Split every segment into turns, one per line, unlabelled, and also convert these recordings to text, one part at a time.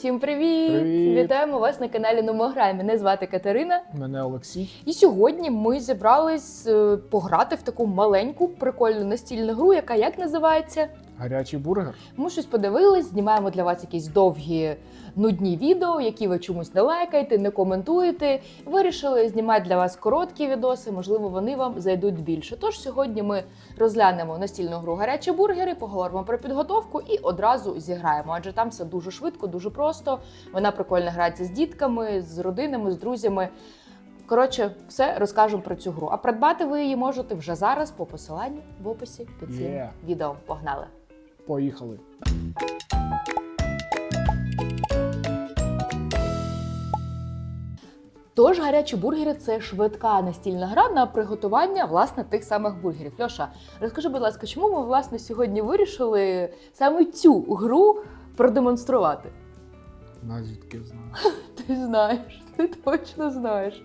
Всім привіт!
Привіт!
Вітаємо вас на каналі Номограй. Мене звати Катерина.
Мене Олексій.
І сьогодні ми зібрались е, пограти в таку маленьку прикольну настільну гру, яка як називається.
Гарячий бургер.
Ми щось подивились, знімаємо для вас якісь довгі нудні відео, які ви чомусь не лайкаєте, не коментуєте. Вирішили знімати для вас короткі відоси, можливо, вони вам зайдуть більше. Тож сьогодні ми розглянемо настільну гру гарячі бургери, поговоримо про підготовку і одразу зіграємо. Адже там все дуже швидко, дуже просто. Вона прикольно грається з дітками, з родинами, з друзями. Коротше, все розкажемо про цю гру. А придбати ви її можете вже зараз по посиланню в описі під цим
Є.
відео. Погнали!
Поїхали.
Тож гарячі бургери це швидка настільна гра на приготування власне тих самих бургерів. Льоша, розкажи, будь ласка, чому ми власне сьогодні вирішили саме цю гру продемонструвати?
Назвідки знаю.
Ти знаєш, ти точно знаєш.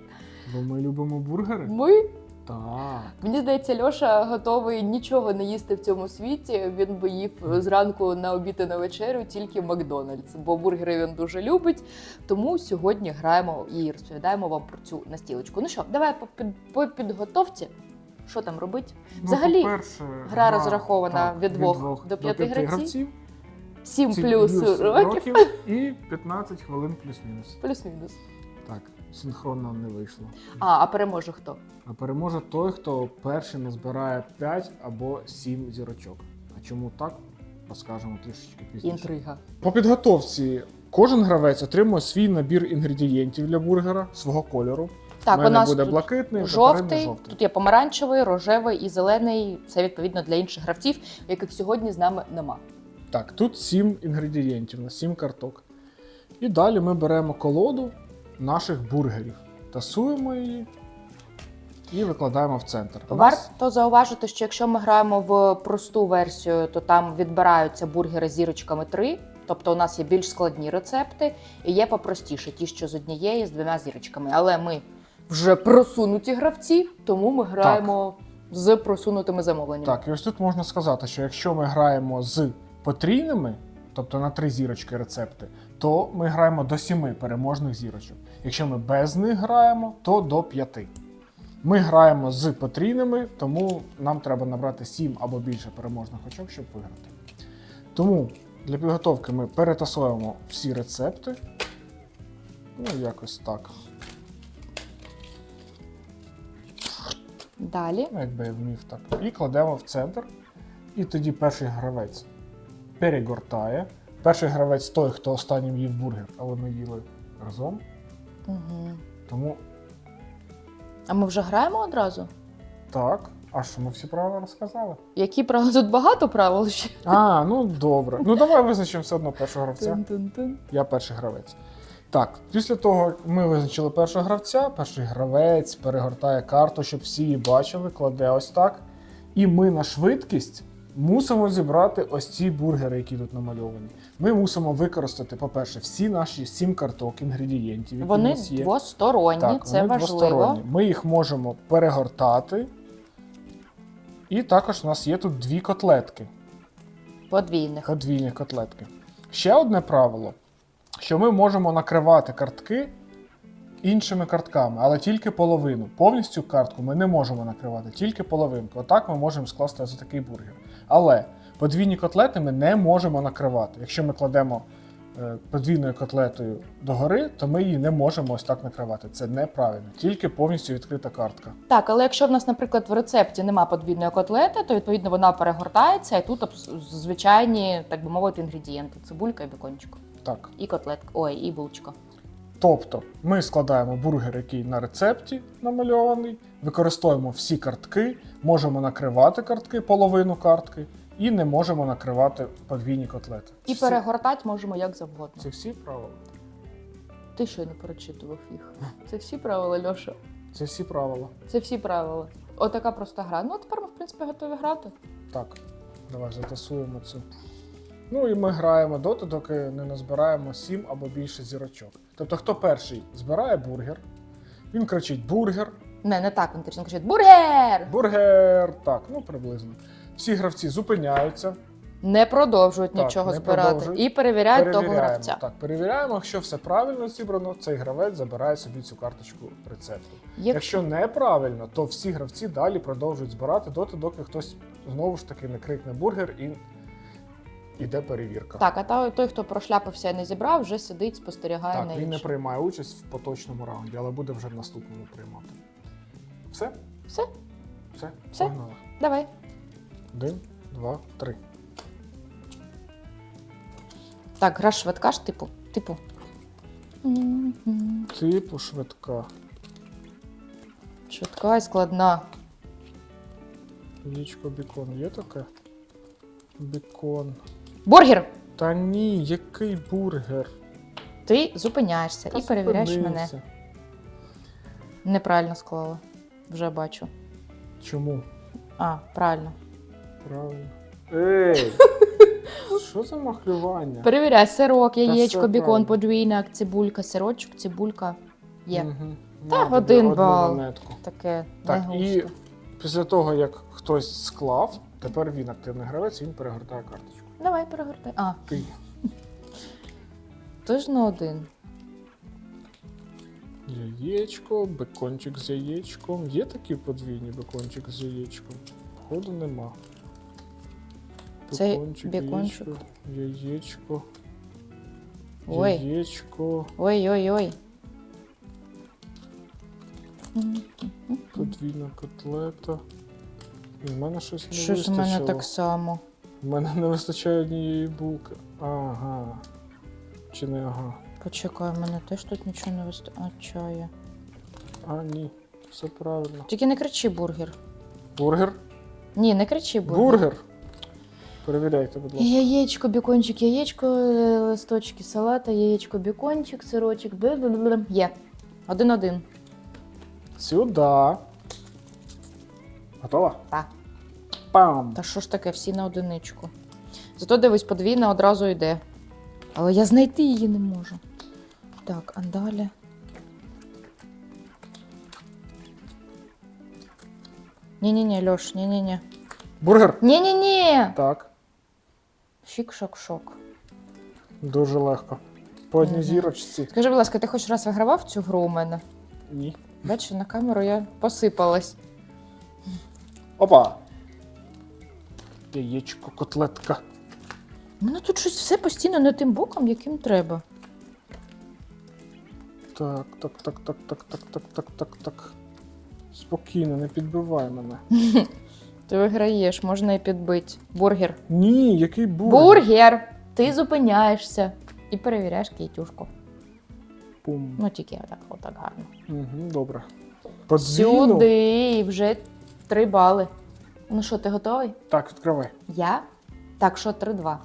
Бо ми любимо бургери?
Ми
Так.
мені здається, Льоша готовий нічого не їсти в цьому світі. Він би їв зранку на обід і на вечерю тільки Макдональдс, бо бургери він дуже любить. Тому сьогодні граємо і розповідаємо вам про цю настілочку. Ну що, давай по, під, по підготовці. Що там робить? Взагалі,
ну, по-перше,
гра розрахована від двох до п'яти гравців. 7
Ці
плюс, років.
і 15 хвилин плюс-мінус.
Плюс-мінус.
Так, синхронно не вийшло.
А, а переможе хто?
А переможе той, хто перший назбирає 5 або 7 зірочок. А чому так? Розкажемо трішечки пізніше.
Інтрига.
По підготовці кожен гравець отримує свій набір інгредієнтів для бургера свого кольору.
Так,
у
у нас
буде
тут
блакитний,
жовтий,
жовтий.
тут є помаранчевий, рожевий і зелений. Це відповідно для інших гравців, яких сьогодні з нами нема.
Так, тут 7 інгредієнтів на 7 карток. І далі ми беремо колоду наших бургерів, тасуємо її і викладаємо в центр.
Варто зауважити, що якщо ми граємо в просту версію, то там відбираються бургери зірочками 3. Тобто у нас є більш складні рецепти і є попростіше, ті, що з однієї, з двома зірочками. Але ми вже просунуті гравці, тому ми граємо з просунутими замовленнями.
Так, і ось тут можна сказати, що якщо ми граємо з потрійними, тобто на 3 зірочки рецепти, то ми граємо до 7 переможних зірочок. Якщо ми без них граємо, то до 5. Ми граємо з потрійними, тому нам треба набрати 7 або більше переможних очок, щоб виграти. Тому для підготовки ми перетасуємо всі рецепти. Ну, якось так.
Далі
Ну, якби я вмів так. І кладемо в центр. І тоді перший гравець перегортає. Перший гравець той, хто останнім їв бургер, але ми їли разом.
угу.
Тому
а ми вже граємо одразу.
так. А що ми всі правила розказали?
Які правила тут багато правил ще.
А, ну добре. Ну давай визначимо все одно першого гравця.
Тун-тун-тун.
Я перший гравець. Так, після того, як ми визначили першого гравця, перший гравець перегортає карту, щоб всі її бачили, кладе ось так. І ми на швидкість мусимо зібрати ось ці бургери, які тут намальовані. Ми мусимо використати, по-перше, всі наші сім карток інгредієнтів, які у
Вони
нас є.
двосторонні,
Так,
це
вони
важливо.
двосторонні. Ми їх можемо перегортати. І також у нас є тут дві котлетки.
Подвійних.
Подвійні котлетки. Ще одне правило, що ми можемо накривати картки іншими картками, але тільки половину. Повністю картку ми не можемо накривати, тільки половинку. Отак ми можемо скласти за такий бургер. Але подвійні котлети ми не можемо накривати. Якщо ми кладемо е, подвійною котлетою догори, то ми її не можемо ось так накривати. Це неправильно, тільки повністю відкрита картка.
Так, але якщо в нас, наприклад, в рецепті нема подвійної котлети, то відповідно вона перегортається, і тут звичайні, так би мовити, інгредієнти: цибулька і бекончик.
Так.
І котлетка. Ой, і булочка.
Тобто ми складаємо бургер, який на рецепті намальований, використовуємо всі картки, можемо накривати картки, половину картки, і не можемо накривати подвійні котлети.
І
Всі-
перегортати можемо як завгодно.
Це всі правила.
Ти щойно перечитував їх. Це всі правила, Льоша.
Це всі правила.
Це всі правила. Отака проста гра. Ну, а тепер ми, в принципі, готові грати.
Так, давай затасуємо цю. Ну і ми граємо доти, доки не назбираємо 7 або більше зірочок. Тобто, хто перший збирає бургер, він кричить бургер,
Не, не так, він точно кричить Бургер!
бургер! Так, ну приблизно. Всі гравці зупиняються,
Не продовжують
Так,
нічого
не
збирати.
продовжують.
І перевіряють того гравця.
Так, перевіряємо, якщо все правильно зібрано, цей гравець забирає собі цю карточку рецепту.
Як-
Якщо неправильно, то всі гравці далі продовжують збирати доти, доки хтось знову ж таки не крикне бургер і іде перевірка.
Так, а та- той, хто прошляпився і не зібрав, вже сидить, спостерігає
Так,
на
він не
інших.
приймає участь в поточному раунді, але буде вже в наступному приймати. Все?
Все,
Все?
Все.
Погнали.
давай.
Один, два, три.
Так, гра швидка ж, типу. Типу.
Типу швидка.
Швидка і складна.
Яєчко бікон є таке? Бікон.
Бургер!
Та ні, який бургер?
Ти зупиняєшся
Та
і перевіряєш мене.
зупинився.
Неправильно склала. Вже бачу.
Чому?
А, правильно.
Правильно. Ей! Що за махлювання?
Перевіряй сирок, яєчко,
все
бікон,
правильно.
подвійник, цибулька, сирочок, цибулька. Є.
Мгм.
Та,
На тобі
один
одну
бал.
монетку.
Таке
Так,
не
і
густо.
після того, як хтось склав, тепер він активний гравець, він перегортає карточку.
Давай перегортай. А,
Ти.
ти ж на один.
Яєчко, бекончик з яєчком. Є такі подвійні бекончик з яєчком? Походу нема.
Це
Бекончик,
бекончик.
яєчко, яєчко.
Ой.
Яєчко,
Ой-ой-ой.
Подвійна котлета. І в мене щось не
Щось у
вистачило.
мене так само.
У мене не вистачає однієї булки. Ага. Чи не ага?
Почекай, у мене теж тут нічого не вистачає.
А, ні. Все правильно.
Тільки не кричи бургер.
Бургер?
Ні, не кричи бургер.
Бургер? Перевіряйте, будь ласка.
Яєчко, бікончик, яєчко, е, листочки салата, яєчко, бікончик, сирочок, бли Є. Один-один.
Сюда. Готова?
Так.
Пам!
Та що ж таке, всі на одиничку. Зато дивись, подвійна одразу йде. Але я знайти її не можу. Так, а далі. Ні-ні-ні, Льош, ні-ні-ні.
Бургер?
Ні-ні-ні!
Так.
Шік-шок-шок.
Дуже легко. По одній
Мгм.
зірочці.
Скажи, будь ласка, ти хоч раз вигравав цю гру у мене?
Ні.
Бачиш, на камеру я посипалась.
Опа! Яєчко, котлетка.
У мене тут щось все постійно не тим боком, яким треба.
Так, так, так, так, так, так, так, так, так, так. Спокійно, не підбивай мене.
Ти виграєш, можна і підбити. Бургер.
Ні, який бургер?
Бургер! Ти зупиняєшся і перевіряєш кейтюшку.
Пум.
Ну, тільки отак, отак гарно.
Угу, добре. Подвійну?
Сюди вже три бали. Ну що, ти готовий?
Так, відкривай.
Я? Так, що 3-2.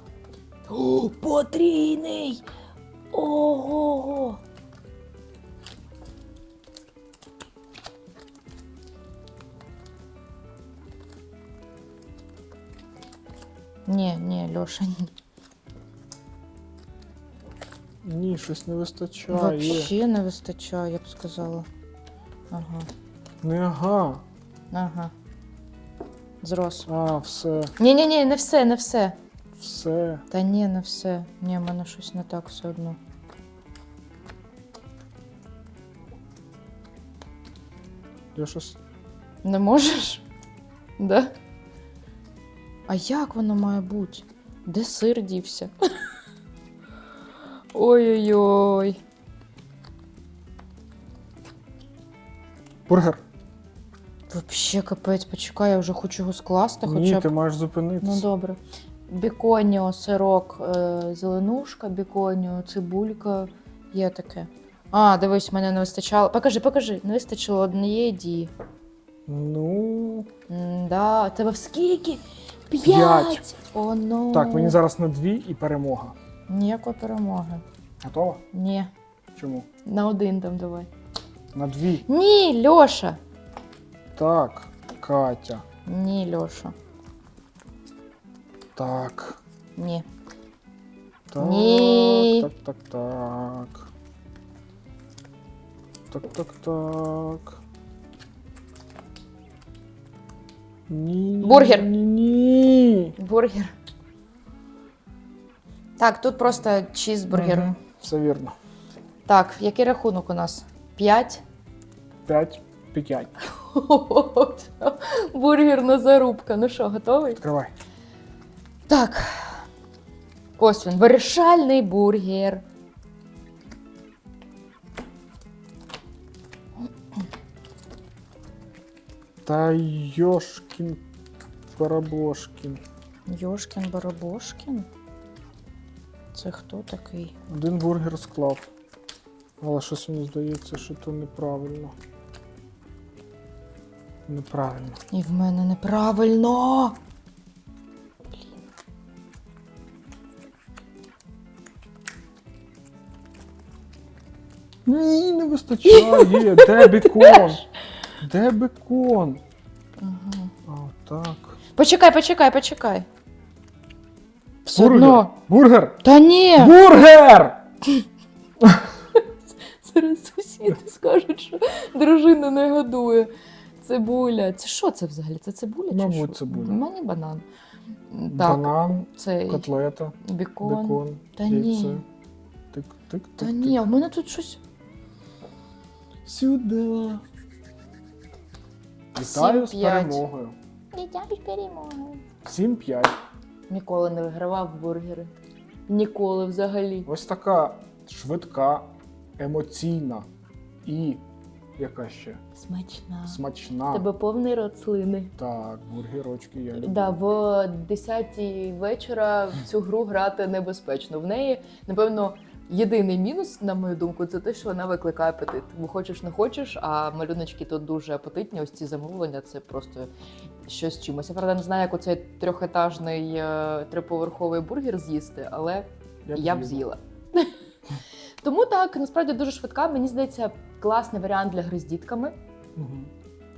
О, потрійний! Ого! Ні, ні, Льоша, ні.
Ні, щось не вистачає.
Вообще не вистачає, я б сказала. Ага,
Не ага.
ага. Зрос.
А, все,
Ні, ні, ні, не все, не все.
все.
Та ні, не все. Ні, в мене щось не так все одно.
Я щось.
Не можеш? Да? А як воно має бути? Де сир дівся? Ой-ой-ой.
Бургер.
Вообще капець, почекай, я вже хочу його скласти,
Ні,
б.
ти маєш зупинитися.
Ну добре. Біконіо, сирок, е, зеленушка, біконіо, цибулька. Є таке. А, дивись, мене не вистачало. Покажи, покажи, не вистачило однієї дії.
Ну.
Да, тебе в скільки?
П'ять.
О, ну.
Так, мені зараз на дві і перемога.
Ніякої перемоги.
Готова?
Ні.
Чому?
На один там давай.
На дві.
Ні, Льоша.
Так, Катя.
Ні, Льоша.
Так.
Ні.
Так.
Ні.
Так, так, так. Так, так, так. Ні.
Бургер.
Ні.
Бургер. Так, тут просто чізбургер.
Мгм, Все вірно.
Так, який рахунок у нас? П'ять.
5 5
Бургерна зарубка. Ну що, готовий?
Відкривай.
Так. Ось він, вирішальний бургер.
Та йошкін парабошкін.
Йошкін Барабошкін. Це хто такий?
Один бургер склав. Але щось мені здається, що то неправильно. Неправильно.
І в мене неправильно.
Ні, не вистачає. Де бекон? Де бекон?
Ага.
А, так.
Почекай, почекай, почекай. Все
Бургер.
одно.
Бургер!
Та ні!
Бургер!
Зараз сусіди скажуть, що дружина не годує. Цибуля. Це що це взагалі? Це цибуля? чи
Мабуть,
що?
цибуля.
Мені банан. Так,
Банан,
цей
котлета,
бекон.
бекон,
Та
яйце.
ні.
Тик, тик,
Та
тик,
ні, а в мене тут щось.
Сюди. Вітаю з
7-5.
перемогою.
Вітаю з перемогою.
7-5.
Ніколи не вигравав бургери. Ніколи взагалі.
Ось така швидка, емоційна і яка ще
Смачна.
смачна.
Тебе повний рот слини.
Так, бургерочки я люблю.
Да, в 10-й вечора в цю гру грати небезпечно. В неї, напевно, єдиний мінус, на мою думку, це те, що вона викликає апетит. Бо хочеш не хочеш, а малюночки тут дуже апетитні. Ось ці замовлення це просто щось чимось. Я правда не знаю, як оцей трьохетажний е, триповерховий бургер з'їсти, але я б з'їла. Тому так, насправді дуже швидка. Мені здається, класний варіант для гри з дітками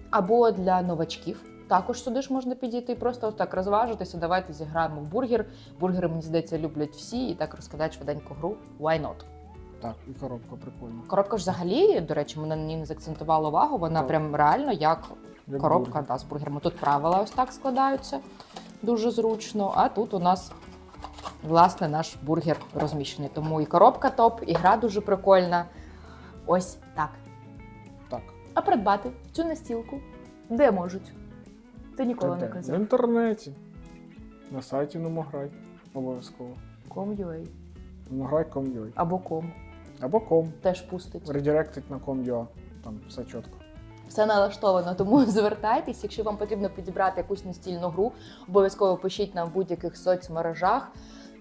або для новачків. Також сюди ж можна підійти і просто так розважитися. Давайте зіграємо в бургер. Бургери, мені здається, люблять всі, і так розкидають швиденько гру. Why not?
Так, і коробка прикольна.
Коробка ж взагалі, до речі, мене на ній не закцентувала увагу. Вона
Так.
прям реально як
Як
коробка
бургер.
да, з бургерами. Тут правила ось так складаються дуже зручно. А тут у нас власне наш бургер розміщений. Тому і коробка топ, і гра дуже прикольна. Ось так.
Так.
А придбати цю настілку де можуть? Ти ніколи не
казав В
казав.
інтернеті. На сайті Номограй. Обов'язково.
Com.ua
Номограй.com.ua.
або com.
Або com.
Теж пустить.
Редиректить на com.ua. Там все чітко.
Все налаштовано, тому звертайтесь. Якщо вам потрібно підібрати якусь настільну гру, обов'язково пишіть нам в будь-яких соцмережах.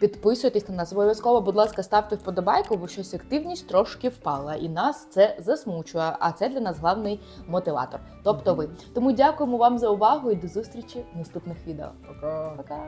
Підписуйтесь на нас. Обов'язково, будь ласка, ставте вподобайку, бо щось активність трошки впала, і нас це засмучує. А це для нас главний мотиватор. Тобто ви. Тому дякуємо вам за увагу і до зустрічі в наступних відео.
Пока.
Пока!